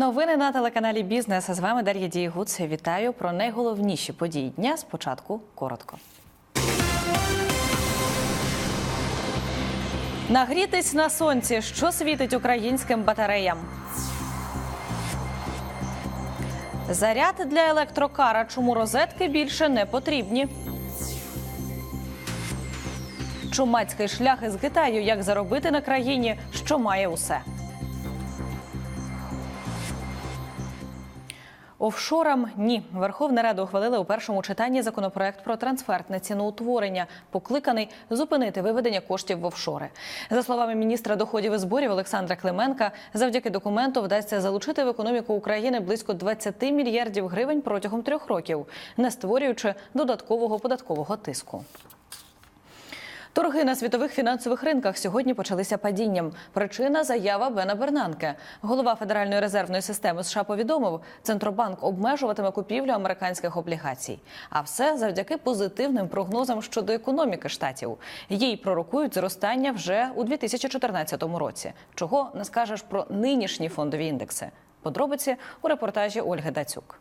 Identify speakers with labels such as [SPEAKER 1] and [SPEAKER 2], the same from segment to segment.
[SPEAKER 1] Новини на телеканалі Бізнес. З вами Дар'я Дієгуц. Вітаю про найголовніші події дня. Спочатку коротко. Нагрітись на сонці, що світить українським батареям. Заряд для електрокара. Чому розетки більше не потрібні? Чумацький шлях із Китаю. Як заробити на країні, що має усе. Офшорам ні. Верховна Рада ухвалила у першому читанні законопроект про трансфертне ціноутворення, покликаний зупинити виведення коштів в офшори. За словами міністра доходів і зборів Олександра Клименка, завдяки документу вдасться залучити в економіку України близько 20 мільярдів гривень протягом трьох років, не створюючи додаткового податкового тиску. Торги на світових фінансових ринках сьогодні почалися падінням. Причина заява Бена Бернанке. Голова Федеральної резервної системи США повідомив, центробанк обмежуватиме купівлю американських облігацій. А все завдяки позитивним прогнозам щодо економіки штатів. Їй пророкують зростання вже у 2014 році. Чого не скажеш про нинішні фондові індекси? Подробиці у репортажі Ольги Дацюк.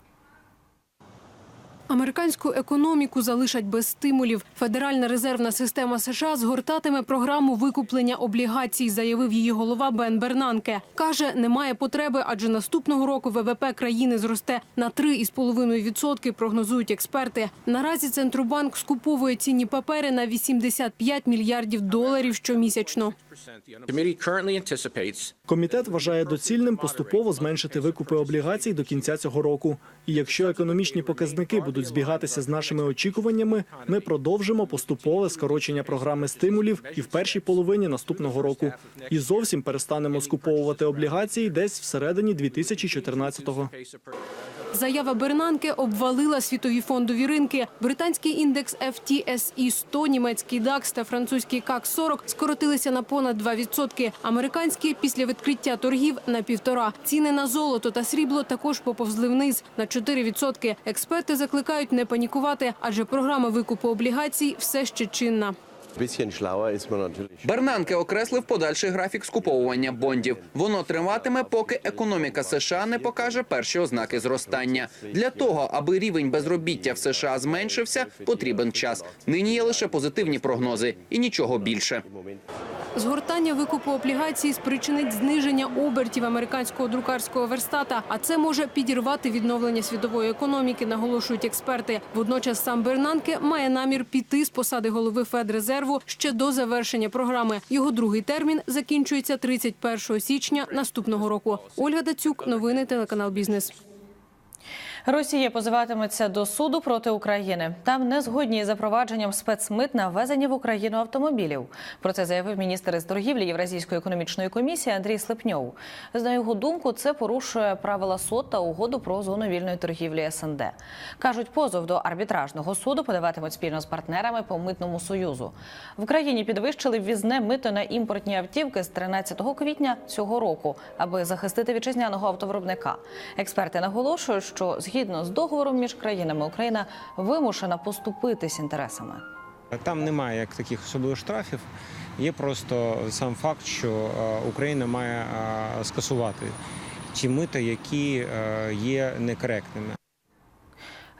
[SPEAKER 2] Американську економіку залишать без стимулів. Федеральна резервна система США згортатиме програму викуплення облігацій, заявив її голова Бен Бернанке. Каже, немає потреби, адже наступного року ВВП країни зросте на 3,5%, прогнозують експерти. Наразі центробанк скуповує цінні папери на 85 мільярдів доларів щомісячно.
[SPEAKER 3] Комітет вважає доцільним поступово зменшити викупи облігацій до кінця цього року. І якщо економічні показники будуть збігатися з нашими очікуваннями, ми продовжимо поступове скорочення програми стимулів і в першій половині наступного року. І зовсім перестанемо скуповувати облігації десь всередині 2014-го.
[SPEAKER 2] Заява Бернанке обвалила світові фондові ринки. Британський індекс FTSE 100, німецький DAX та французький CAC 40 скоротилися на понад 2%. Американські після відкриття торгів на півтора. Ціни на золото та срібло також поповзли вниз на 4%. Експерти закликають не панікувати, адже програма викупу облігацій все ще чинна.
[SPEAKER 4] Бернанке окреслив подальший графік скуповування бондів. Воно триватиме, поки економіка США не покаже перші ознаки зростання. Для того, аби рівень безробіття в США зменшився, потрібен час. Нині є лише позитивні прогнози і нічого більше.
[SPEAKER 2] Згортання викупу облігацій спричинить зниження обертів американського друкарського верстата, а це може підірвати відновлення світової економіки, наголошують експерти. Водночас сам Бернанке має намір піти з посади голови Федрезерву ще до завершення програми. Його другий термін закінчується 31 січня наступного року. Ольга Дацюк, новини телеканал Бізнес.
[SPEAKER 1] Росія позиватиметься до суду проти України. Там не згодні із запровадженням спецмит на ввезення в Україну автомобілів. Про це заявив міністр із торгівлі Євразійської економічної комісії Андрій Слепньов. На його думку, це порушує правила СОТ та угоду про зону вільної торгівлі СНД. кажуть, позов до арбітражного суду подаватимуть спільно з партнерами по митному союзу. В Україні підвищили ввізне мито на імпортні автівки з 13 квітня цього року, аби захистити вітчизняного автовиробника. Експерти наголошують, що згідно з договором між країнами Україна вимушена поступитись інтересами.
[SPEAKER 5] Там немає як таких особливих штрафів. Є просто сам факт, що е, Україна має е, скасувати ті мита, які е, є некоректними.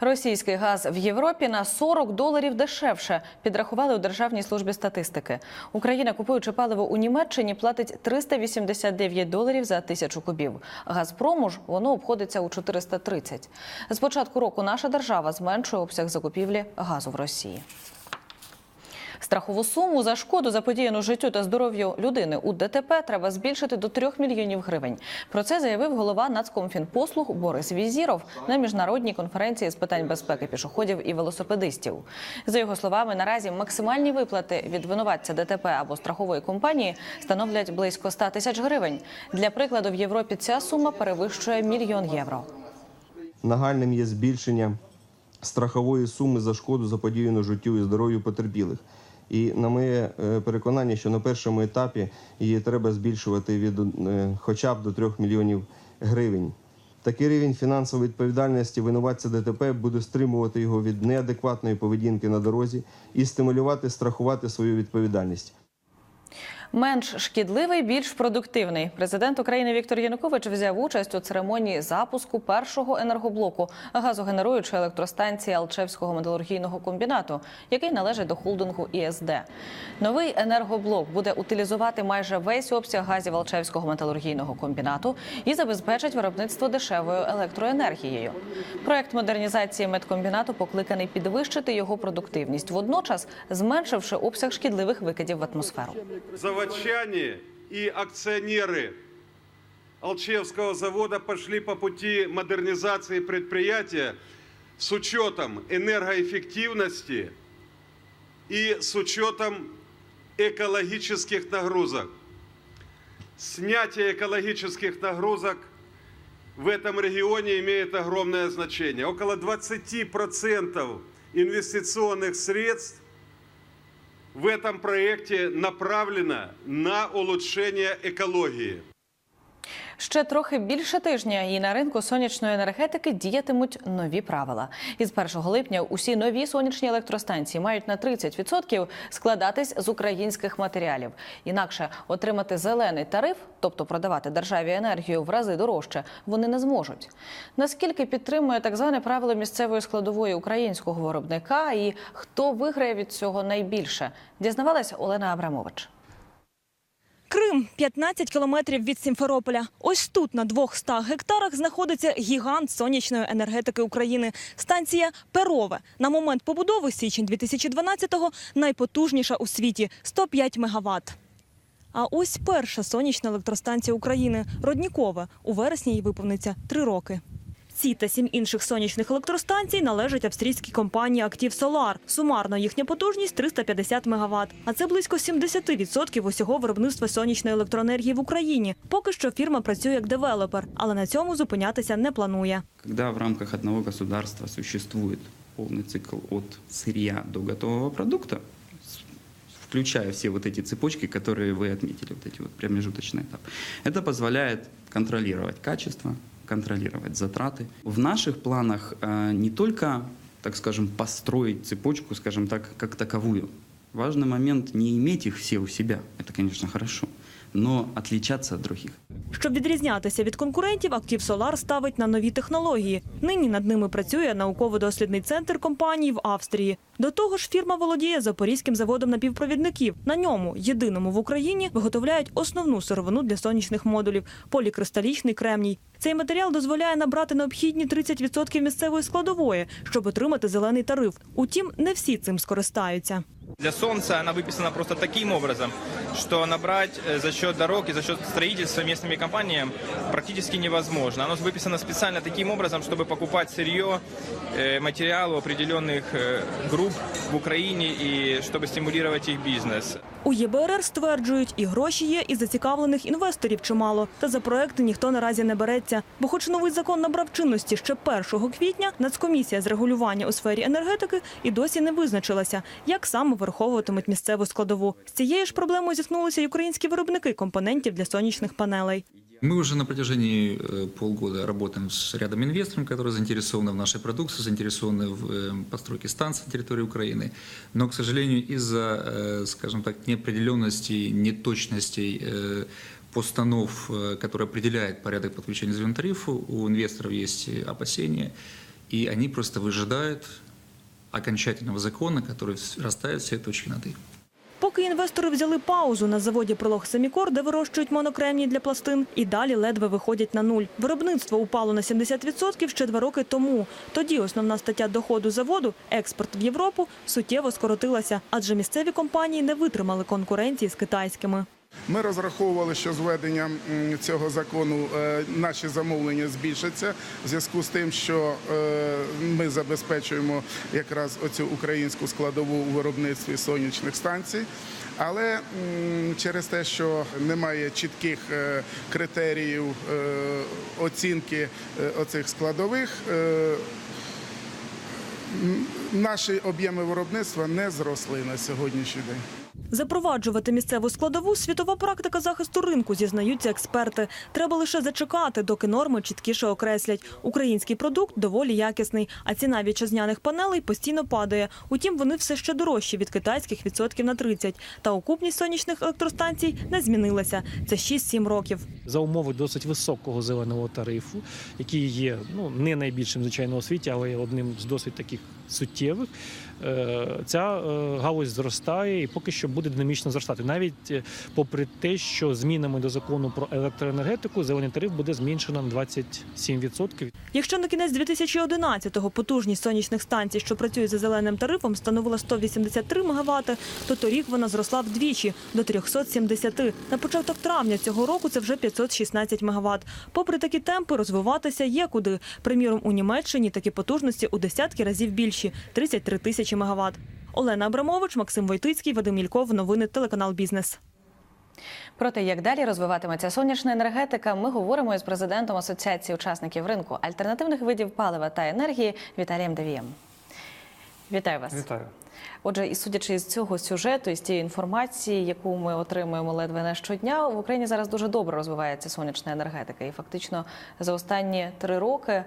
[SPEAKER 1] Російський газ в Європі на 40 доларів дешевше підрахували у Державній службі статистики. Україна, купуючи паливо у Німеччині, платить 389 доларів за тисячу кубів. Газпрому ж воно обходиться у 430. З початку року наша держава зменшує обсяг закупівлі газу в Росії. Страхову суму за шкоду заподіяну життю та здоров'ю людини у ДТП треба збільшити до 3 мільйонів гривень. Про це заявив голова Нацкомфінпослуг Борис Візіров на міжнародній конференції з питань безпеки пішоходів і велосипедистів. За його словами, наразі максимальні виплати від винуватця ДТП або страхової компанії становлять близько 100 тисяч гривень. Для прикладу, в Європі ця сума перевищує мільйон євро.
[SPEAKER 6] Нагальним є збільшення страхової суми за шкоду заподіяну життю і здоров'ю потерпілих. І на моє е, переконання, що на першому етапі її треба збільшувати від е, хоча б до 3 мільйонів гривень. Такий рівень фінансової відповідальності винуватця ДТП буде стримувати його від неадекватної поведінки на дорозі і стимулювати страхувати свою відповідальність.
[SPEAKER 1] Менш шкідливий, більш продуктивний. Президент України Віктор Янукович взяв участь у церемонії запуску першого енергоблоку газогенеруючої електростанції Алчевського металургійного комбінату, який належить до холдингу ІСД. Новий енергоблок буде утилізувати майже весь обсяг газів Алчевського металургійного комбінату і забезпечить виробництво дешевою електроенергією. Проект модернізації медкомбінату покликаний підвищити його продуктивність, водночас зменшивши обсяг шкідливих викидів в атмосферу.
[SPEAKER 7] Заводчане и акционеры Алчевского завода пошли по пути модернизации предприятия с учетом энергоэффективности и с учетом экологических нагрузок. Снятие экологических нагрузок в этом регионе имеет огромное значение. Около 20% инвестиционных средств в этом проекте направлено на улучшение экологии.
[SPEAKER 1] Ще трохи більше тижня, і на ринку сонячної енергетики діятимуть нові правила. Із 1 липня усі нові сонячні електростанції мають на 30% складатись з українських матеріалів. Інакше отримати зелений тариф, тобто продавати державі енергію в рази дорожче, вони не зможуть. Наскільки підтримує так зване правило місцевої складової українського виробника, і хто виграє від цього найбільше, дізнавалася Олена Абрамович.
[SPEAKER 8] Крим 15 кілометрів від Сімферополя. Ось тут на 200 гектарах знаходиться гігант сонячної енергетики України. Станція Перове. На момент побудови січень 2012-го найпотужніша у світі 105 мегаватт. А ось перша сонячна електростанція України Роднікова. У вересні їй виповниться три роки. Ці та сім інших сонячних електростанцій належать австрійській компанії Актив Солар. Сумарно їхня потужність 350 МВт. А це близько 70% усього виробництва сонячної електроенергії в Україні. Поки що фірма працює як девелопер, але на цьому зупинятися не планує.
[SPEAKER 9] Когда в рамках одного государства существует полный цикл от сырья до готового продукта, с- включая все вот эти цепочки, которые вы отметили, вот эти вот промежуточный этап, это позволяет контролировать качество, контролировать затраты. В наших планах э, не только, так скажем, построить цепочку, скажем так, как таковую. Важный момент не иметь их все у себя, это, конечно, хорошо, но отличаться от других.
[SPEAKER 8] Щоб відрізнятися від конкурентів, Актив Солар ставить на нові технології. Нині над ними працює науково-дослідний центр компанії в Австрії. До того ж, фірма володіє запорізьким заводом напівпровідників. На ньому, єдиному в Україні, виготовляють основну сировину для сонячних модулів полікристалічний кремній. Цей матеріал дозволяє набрати необхідні 30% місцевої складової, щоб отримати зелений тариф. Утім, не всі цим скористаються.
[SPEAKER 10] Для Солнца она выписана просто таким образом, что набрать э, за счет дорог и за счет строительства местными компаниями практически невозможно. Оно выписано специально таким образом, чтобы покупать сырье, э, материал у определенных э, групп в Украине и чтобы стимулировать их бизнес.
[SPEAKER 8] У ЄБРР стверджують, і гроші є, і зацікавлених інвесторів чимало. Та за проекти ніхто наразі не береться. Бо, хоч новий закон набрав чинності ще 1 квітня, Нацкомісія з регулювання у сфері енергетики і досі не визначилася, як саме враховуватимуть місцеву складову. З цією ж проблемою зіткнулися й українські виробники компонентів для сонячних панелей.
[SPEAKER 11] Мы уже на протяжении э, полгода работаем с рядом инвесторов, которые заинтересованы в нашей продукции, заинтересованы в э, постройке станций на территории Украины. Но, к сожалению, из-за, э, скажем так, неопределенности, неточностей постанов, которые определяют порядок подключения зеленого тарифа, у инвесторов есть опасения, и они просто выжидают окончательного закона, который расставит все точки над «и».
[SPEAKER 8] Поки інвестори взяли паузу на заводі «Пролог Семікор», де вирощують монокремні для пластин, і далі ледве виходять на нуль. Виробництво упало на 70% ще два роки тому. Тоді основна стаття доходу заводу – експорт в Європу – суттєво скоротилася, адже місцеві компанії не витримали конкуренції з китайськими.
[SPEAKER 12] Ми розраховували, що з введенням цього закону е, наші замовлення збільшаться в зв'язку з тим, що е, ми забезпечуємо якраз оцю українську складову у виробництві сонячних станцій. Але через те, що немає чітких е, критеріїв оцінки оцих складових, наші об'єми виробництва не зросли на сьогоднішній день.
[SPEAKER 8] Запроваджувати місцеву складову – світова практика захисту ринку, зізнаються експерти. Треба лише зачекати, доки норми чіткіше окреслять. Український продукт доволі якісний, а ціна вітчизняних панелей постійно падає. Утім, вони все ще дорожчі від китайських відсотків на 30. Та окупність сонячних електростанцій не змінилася. Це 6-7 років.
[SPEAKER 13] за умови досить високого зеленого тарифу, який є ну не найбільшим звичайно у світі, але одним з досить таких суттєвих. Е, Ця е, галузь зростає і поки що буде динамічно зростати, навіть е, попри те, що змінами до закону про електроенергетику зелений тариф буде зменшено на 27%.
[SPEAKER 8] Якщо на кінець 2011-го потужність сонячних станцій, що працюють за зеленим тарифом, становила 183 МВт, то торік вона зросла вдвічі до 370. На початок травня цього року це вже 516 МВт. Попри такі темпи, розвиватися є куди. Приміром, у Німеччині такі потужності у десятки разів більші – 33 тисячі МВт. Олена Абрамович, Максим Войтицький, Вадим Мільков. Новини телеканал Бізнес.
[SPEAKER 1] Про те, як далі розвиватиметься сонячна енергетика, ми говоримо із президентом Асоціації учасників ринку альтернативних видів палива та енергії Віталієм Давієм. Вітаю вас.
[SPEAKER 14] Вітаю.
[SPEAKER 1] Отже, і судячи із цього сюжету, із тієї інформації, яку ми отримуємо ледве не щодня, в Україні зараз дуже добре розвивається сонячна енергетика. І фактично за останні три роки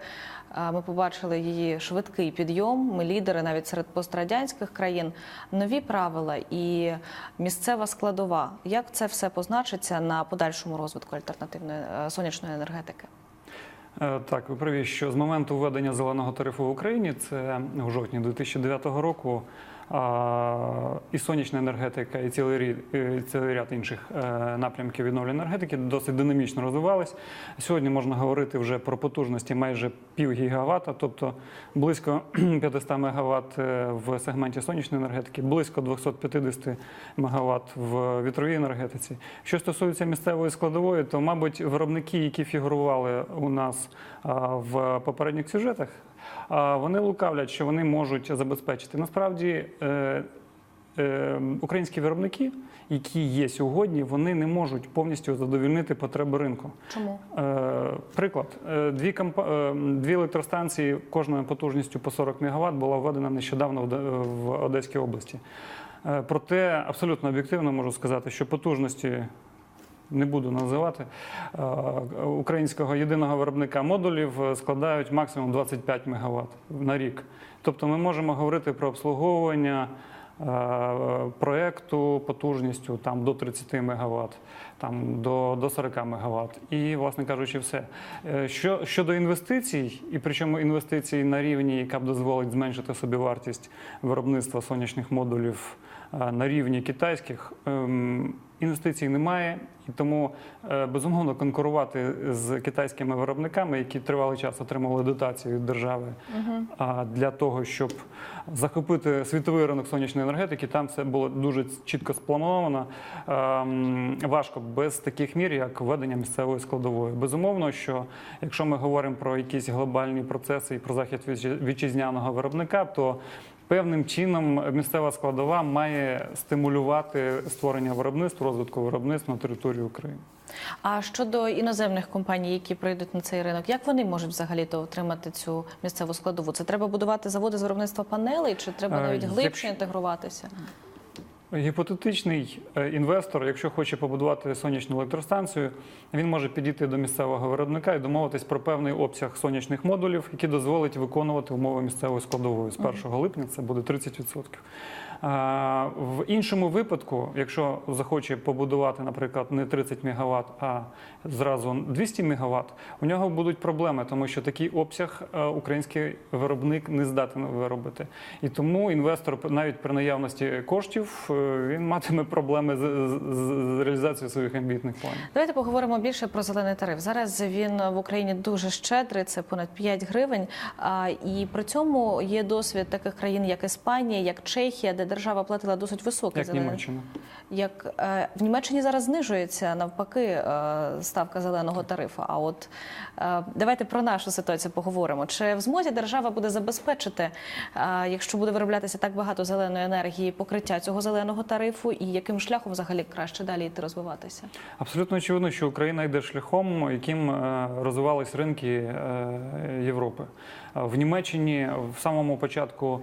[SPEAKER 1] ми побачили її швидкий підйом. Ми лідери навіть серед пострадянських країн. Нові правила і місцева складова. Як це все позначиться на подальшому розвитку альтернативної е, сонячної енергетики?
[SPEAKER 14] Е, Так, ви праві, що з моменту введення зеленого тарифу в Україні, це у жовтні 2009 року, і сонячна енергетика, і цілий ряд, інших е, напрямків відновлення енергетики досить динамічно розвивались. Сьогодні можна говорити вже про потужності майже пів гігавата, тобто близько 500 МВт в сегменті сонячної енергетики, близько 250 МВт в вітровій енергетиці. Що стосується місцевої складової, то, мабуть, виробники, які фігурували у нас в попередніх сюжетах, вони лукавлять, що вони можуть забезпечити. Насправді, е, е, українські виробники, які є сьогодні, вони не можуть повністю задовільнити потреби ринку.
[SPEAKER 1] Чому?
[SPEAKER 14] Е, Приклад, дві, е, дві електростанції кожною потужністю по 40 МВт була введена нещодавно в Одеській області. Проте абсолютно об'єктивно можу сказати, що потужності. Не буду називати е, українського єдиного виробника модулів е, складають максимум 25 МВт на рік. Тобто ми можемо говорити про обслуговування е, проекту потужністю там до 30 МВт, там до, до 40 МВт. І, власне кажучи, все. Що, щодо інвестицій, і причому інвестицій на рівні, яка б дозволить зменшити собівартість виробництва сонячних модулів на рівні китайських, ем, інвестицій немає. І тому е, безумовно конкурувати з китайськими виробниками, які тривалий час отримували дотації від держави для того, щоб захопити світовий ринок сонячної енергетики, там все було дуже чітко сплановано. Ем, Важко без таких мір, як введення місцевої складової. Безумовно, що якщо ми говоримо про якісь глобальні процеси і про захід вітчи- вітчизняного виробника, то Певним чином місцева складова має стимулювати створення виробництва, розвитку виробництва на території України.
[SPEAKER 1] А щодо іноземних компаній, які прийдуть на цей ринок, як вони можуть взагалі то отримати цю місцеву складову? Це треба будувати заводи з виробництва панелей, чи треба
[SPEAKER 14] Е,
[SPEAKER 1] навіть глибше
[SPEAKER 14] якщо-
[SPEAKER 1] інтегруватися?
[SPEAKER 14] Гіпотетичний е, інвестор, якщо хоче побудувати сонячну електростанцію, він може підійти до місцевого виробника і домовитись про певний обсяг сонячних модулів, який дозволить виконувати умови місцевої складової. З 1 липня це буде 30%. В іншому випадку, якщо захоче побудувати, наприклад, не 30 МВт, а зразу 200 МВт, у нього будуть проблеми, тому що такий обсяг е, український виробник не здатен виробити. І тому інвестор, навіть при наявності коштів, е, він матиме проблеми з, з, з реалізацією своїх амбітних планів.
[SPEAKER 1] Давайте поговоримо більше про зелений тариф. Зараз він в Україні дуже щедрий, це понад 5 гривень. А, І при цьому є досвід таких країн, як Іспанія, як Чехія, де держава платила досить високий
[SPEAKER 14] Як
[SPEAKER 1] зелений.
[SPEAKER 14] Німеччина.
[SPEAKER 1] Як е, в Німеччині зараз знижується навпаки е, ставка зеленого тарифу. А от е, давайте про нашу ситуацію поговоримо. Чи в змозі держава буде забезпечити, якщо буде вироблятися так багато зеленої енергії, покриття цього зеленого тарифу, і яким шляхом взагалі краще далі йти розвиватися?
[SPEAKER 14] Абсолютно очевидно, що Україна йде шляхом, яким е, розвивались ринки е, Європи. Е, В Німеччині в самому початку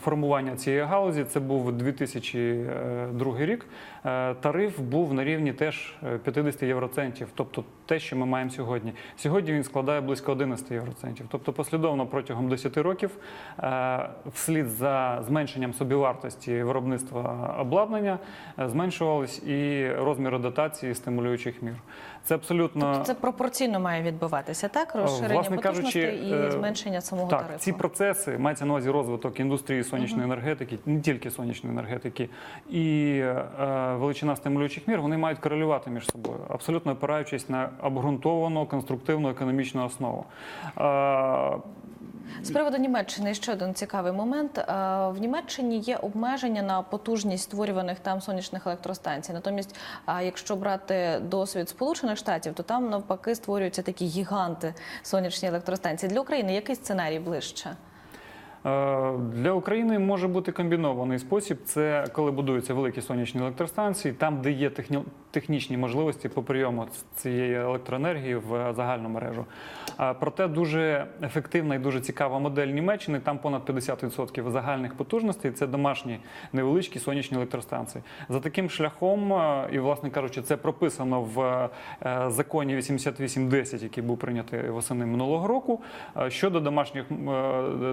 [SPEAKER 14] формування цієї галузі. Це був 2002 рік. Е, Тариф був на рівні теж е, 50 євроцентів, тобто те, що ми маємо сьогодні. Сьогодні він складає близько 11 євроцентів. Тобто послідовно протягом 10 років е, вслід за зменшенням собівартості виробництва обладнання е, зменшувались і розміри дотації стимулюючих мір. Це абсолютно
[SPEAKER 1] Тобто це пропорційно має відбуватися, так?
[SPEAKER 14] Е,
[SPEAKER 1] Розширення
[SPEAKER 14] власне
[SPEAKER 1] потужностей
[SPEAKER 14] кажучи,
[SPEAKER 1] і
[SPEAKER 14] е,
[SPEAKER 1] зменшення самого
[SPEAKER 14] так,
[SPEAKER 1] тарифу.
[SPEAKER 14] ці процеси мається на увазі розвиток індустрії сонячної енергетики, не тільки сонячної енергетики, і е, величина стимулюючих мір вони мають корелювати між собою, абсолютно опираючись на обґрунтовану конструктивну економічну основу. Е,
[SPEAKER 1] З приводу Німеччини ще один цікавий момент. Е, В Німеччині є обмеження на потужність створюваних там сонячних електростанцій. Натомість, якщо брати досвід Сполучених Штатів, то там навпаки створюються такі гіганти сонячні електростанції. Для України який сценарій ближче?
[SPEAKER 14] Е, Для України може бути комбінований спосіб. Це коли будуються великі сонячні електростанції, там, де є техні- технічні можливості по прийому цієї електроенергії в загальну мережу. Проте дуже ефективна і дуже цікава модель Німеччини. Там понад 50% загальних потужностей це домашні невеличкі сонячні електростанції. За таким шляхом, е, і власне кажучи, це прописано в е, законі 8810, який був прийнятий восени минулого року, е, щодо домашніх е,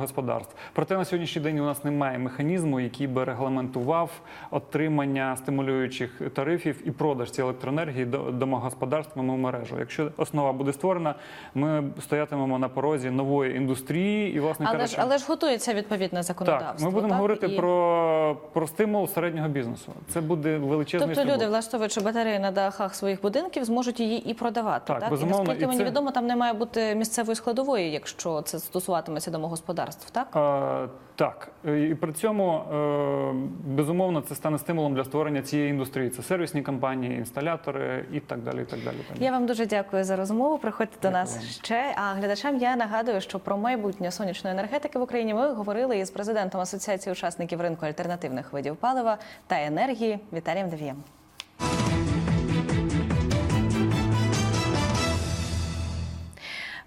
[SPEAKER 14] домогосподарств. Проте на сьогоднішній день у нас немає механізму, який би регламентував отримання стимулюючих тарифів і продаж цієї електроенергії до домогосподарствами мережу. Якщо основа буде створена, ми стоятимемо на порозі нової індустрії і власне
[SPEAKER 1] Але
[SPEAKER 14] кажучи,
[SPEAKER 1] ж але ж готується відповідне законодавство.
[SPEAKER 14] так, ми будемо
[SPEAKER 1] так?
[SPEAKER 14] говорити
[SPEAKER 1] І-
[SPEAKER 14] про, про стимул середнього бізнесу. Це буде величезний
[SPEAKER 1] Тобто люди, влаштовуючи батареї на дахах своїх будинків, зможуть її і продавати.
[SPEAKER 14] Так,
[SPEAKER 1] Так, і наскільки
[SPEAKER 14] і
[SPEAKER 1] мені
[SPEAKER 14] це-
[SPEAKER 1] відомо, там не має бути місцевої складової, якщо це стосуватиметься домогосподарств. Так
[SPEAKER 14] Е, так, і при цьому е, безумовно це стане стимулом для створення цієї індустрії. Це сервісні компанії, інсталятори і так далі. І так далі.
[SPEAKER 1] я вам дуже дякую за розмову. Приходьте до нас ще. А глядачам я нагадую, що про майбутнє сонячної енергетики в Україні ми говорили із президентом Асоціації учасників ринку альтернативних видів палива та енергії Віталієм Девієм.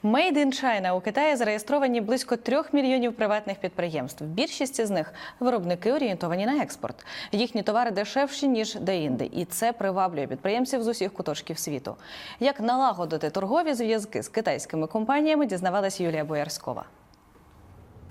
[SPEAKER 1] Made in China у Китаї зареєстровані близько трьох мільйонів приватних підприємств. Більшість з них виробники орієнтовані на експорт. Їхні товари дешевші ніж де-інде, і це приваблює підприємців з усіх куточків світу. Як налагодити торгові зв'язки з китайськими компаніями, дізнавалась Юлія Боярськова.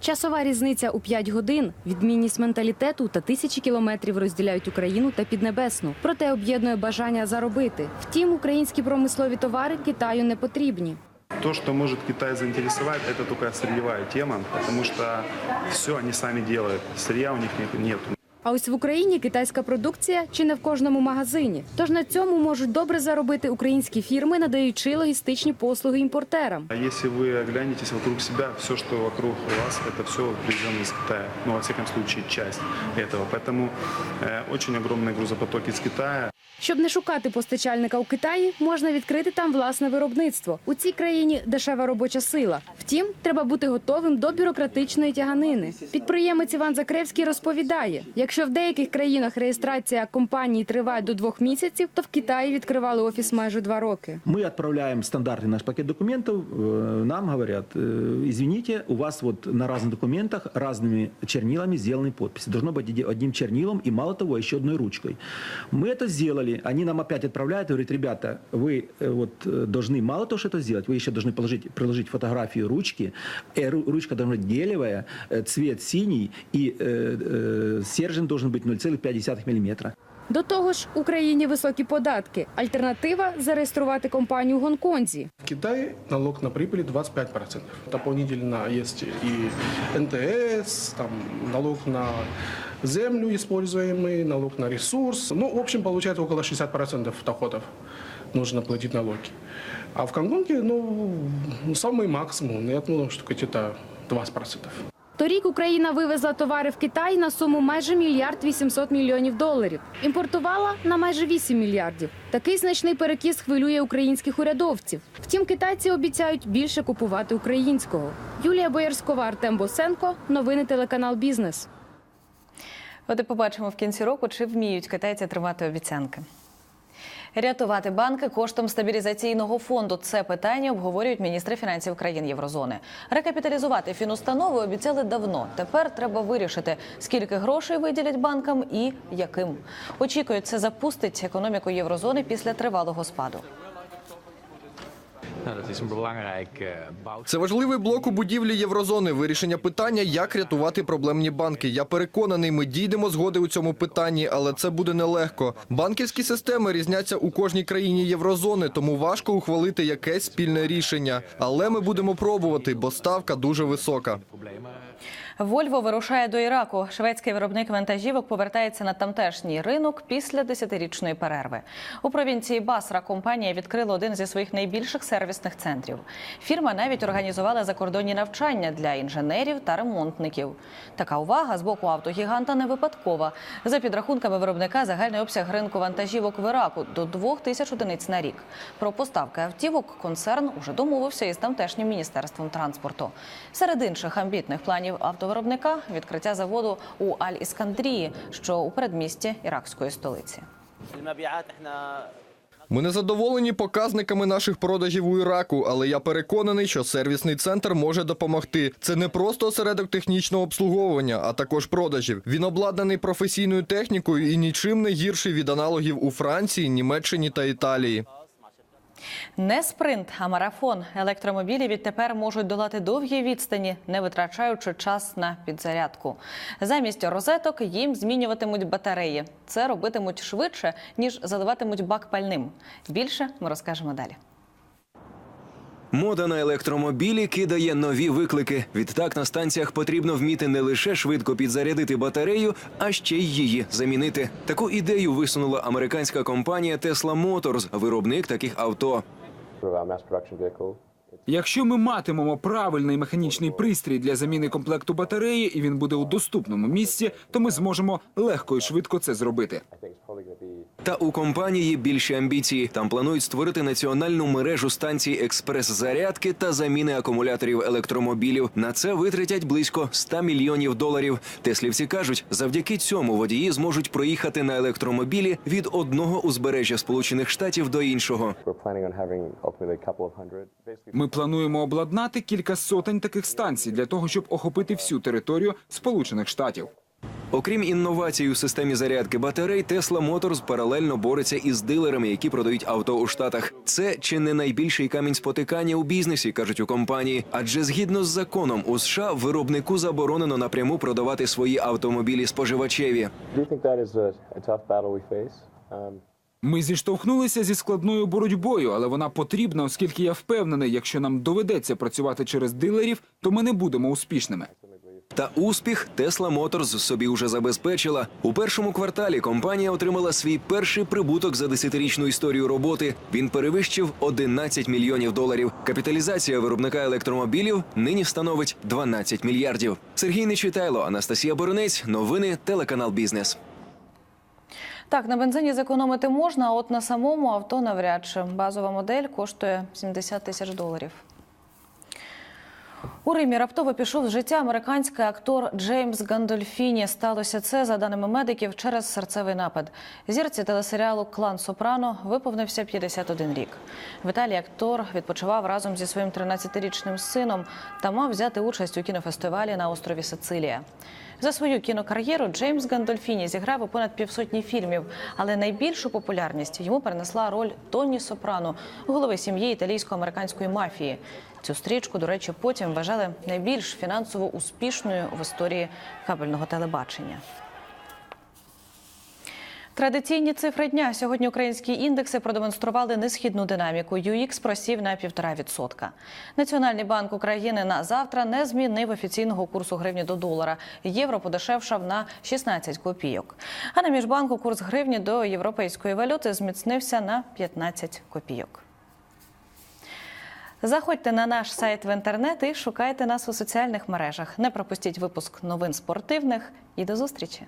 [SPEAKER 15] Часова різниця у 5 годин, відмінність менталітету та тисячі кілометрів розділяють Україну та Піднебесну. Проте об'єднує бажання заробити. Втім, українські промислові товари Китаю не потрібні.
[SPEAKER 16] То, что может Китай заинтересовать, это только сырьевая тема, потому что все они сами делают. Сырья у них нет. нет.
[SPEAKER 15] А ось в Україні китайська продукція чи не в кожному магазині. Тож на цьому можуть добре заробити українські фірми, надаючи логістичні послуги імпортерам.
[SPEAKER 16] А если вы оглянетесь вокруг себя, все, что вокруг вас, это все привезено из Китая. Ну, во всяком случае, часть этого. Поэтому э, очень огромные грузопотоки из Китая.
[SPEAKER 15] Щоб не шукати постачальника у Китаї, можна відкрити там власне виробництво. У цій країні дешева робоча сила. Втім, треба бути готовим до бюрократичної тяганини. Підприємець Іван Закревський розповідає: якщо в деяких країнах реєстрація компанії триває до двох місяців, то в Китаї відкривали офіс майже два роки.
[SPEAKER 17] Мы отправляем стандартный наш пакет документов, э, нам говорят, э, извините, у вас вот на разных документах разными чернилами сделаны подписи. Должно быть иде- одним чернилом и, мало того, еще одной ручкой. Мы это сделали, они нам опять отправляют и говорят, ребята, вы э, вот э, должны мало того, что это сделать, вы еще должны положить, приложить фотографию ручки, Э, ру- ручка должна быть гелевая, э, цвет синий и э, э, стержень должен быть 0,5 миллиметра.
[SPEAKER 15] До того ж, в Україні високі податки. Альтернатива зареєструвати компанію у Гонконзі.
[SPEAKER 18] В Китае налог на прибыль 25%. Дополнительно есть и НТС, там, налог на землю используемый, налог на ресурс. Ну, в общем, получается около 60% доходов нужно платить налоги. А в Гонконге, ну, самый максимум, я думаю, что где-то 20%.
[SPEAKER 15] Торік Україна вивезла товари в Китай на суму майже мільярд 800 мільйонів доларів. Імпортувала на майже 8 мільярдів. Такий значний перекіс хвилює українських урядовців. Втім, китайці обіцяють більше купувати українського. Юлія Боярськова, Артем Босенко. Новини телеканал Бізнес.
[SPEAKER 1] От і побачимо в кінці року, чи вміють китайці тримати обіцянки. Рятувати банки коштом стабілізаційного фонду це питання обговорюють міністри фінансів країн Єврозони. Рекапіталізувати фінустанови обіцяли давно. Тепер треба вирішити, скільки грошей виділять банкам і яким. Очікують, це запустить економіку єврозони після тривалого спаду.
[SPEAKER 19] Це важливий блок у будівлі єврозони. Вирішення питання, як рятувати проблемні банки. Я переконаний, ми дійдемо згоди у цьому питанні, але це буде нелегко. Банківські системи різняться у кожній країні єврозони, тому важко ухвалити якесь спільне рішення. Але ми будемо пробувати, бо ставка дуже висока.
[SPEAKER 1] Вольво вирушає до Іраку. Шведський виробник вантажівок повертається на тамтешній ринок після десятирічної перерви. У провінції Басра компанія відкрила один зі своїх найбільших сервісних центрів. Фірма навіть організувала закордонні навчання для інженерів та ремонтників. Така увага з боку автогіганта не випадкова. За підрахунками виробника, загальний обсяг ринку вантажівок в Іраку до двох тисяч одиниць на рік. Про поставки автівок концерн уже домовився із тамтешнім міністерством транспорту. Серед інших амбітних планів автовиробника відкриття заводу у Аль-Іскандрії, що у передмісті іракської столиці.
[SPEAKER 19] Ми не задоволені показниками наших продажів у Іраку, але я переконаний, що сервісний центр може допомогти. Це не просто осередок технічного обслуговування, а також продажів. Він обладнаний професійною технікою і нічим не гірший від аналогів у Франції, Німеччині та Італії.
[SPEAKER 1] Не спринт, а марафон. Електромобілі відтепер можуть долати довгі відстані, не витрачаючи час на підзарядку. Замість розеток їм змінюватимуть батареї. Це робитимуть швидше, ніж заливатимуть бак пальним. Більше ми розкажемо далі.
[SPEAKER 20] Мода на електромобілі кидає нові виклики. Відтак на станціях потрібно вміти не лише швидко підзарядити батарею, а ще й її замінити. Таку ідею висунула американська компанія Tesla Motors, виробник таких авто.
[SPEAKER 21] Якщо ми матимемо правильний механічний пристрій для заміни комплекту батареї, і він буде у доступному місці, то ми зможемо легко і швидко це зробити.
[SPEAKER 20] Та у компанії більші амбіції. Там планують створити національну мережу станцій експрес-зарядки та заміни акумуляторів електромобілів. На це витратять близько 100 мільйонів доларів. Теслівці кажуть, завдяки цьому водії зможуть проїхати на електромобілі від одного узбережжя Сполучених Штатів до іншого.
[SPEAKER 21] Ми плануємо обладнати кілька сотень таких станцій для того, щоб охопити всю територію Сполучених Штатів.
[SPEAKER 20] Окрім інновацій у системі зарядки батарей, Tesla Motors паралельно бореться із дилерами, які продають авто у штатах. Це чи не найбільший камінь спотикання у бізнесі, кажуть у компанії. Адже згідно з законом у США виробнику заборонено напряму продавати свої автомобілі споживачеві.
[SPEAKER 21] Ми зіштовхнулися зі складною боротьбою, але вона потрібна, оскільки я впевнений, якщо нам доведеться працювати через дилерів, то ми не будемо успішними.
[SPEAKER 20] Та успіх Tesla Motors собі уже забезпечила. У першому кварталі компанія отримала свій перший прибуток за десятирічну історію роботи. Він перевищив 11 мільйонів доларів. Капіталізація виробника електромобілів нині становить 12 мільярдів. Сергій Нечитайло, Анастасія Боронець. Новини телеканал Бізнес.
[SPEAKER 1] Так, на бензині зекономити можна, а от на самому авто навряд чи. Базова модель коштує 70 тисяч доларів. У Римі раптово пішов з життя американський актор Джеймс Гандольфіні. Сталося це, за даними медиків, через серцевий напад. Зірці телесеріалу Клан Сопрано виповнився 51 рік. В Італії актор відпочивав разом зі своїм 13-річним сином та мав взяти участь у кінофестивалі на острові Сицилія. За свою кінокар'єру Джеймс Гандольфіні зіграв у понад півсотні фільмів, але найбільшу популярність йому принесла роль Тоні Сопрано, голови сім'ї італійсько-американської мафії. Цю стрічку, до речі, потім вважали найбільш фінансово успішною в історії кабельного телебачення. Традиційні цифри дня сьогодні українські індекси продемонстрували несхідну динаміку. ЮХ просів на 1,5%. Національний банк України на завтра не змінив офіційного курсу гривні до долара. Євро подешевшав на 16 копійок. А на міжбанку курс гривні до європейської валюти зміцнився на 15 копійок. Заходьте на наш сайт в інтернет і шукайте нас у соціальних мережах. Не пропустіть випуск новин спортивних і до зустрічі.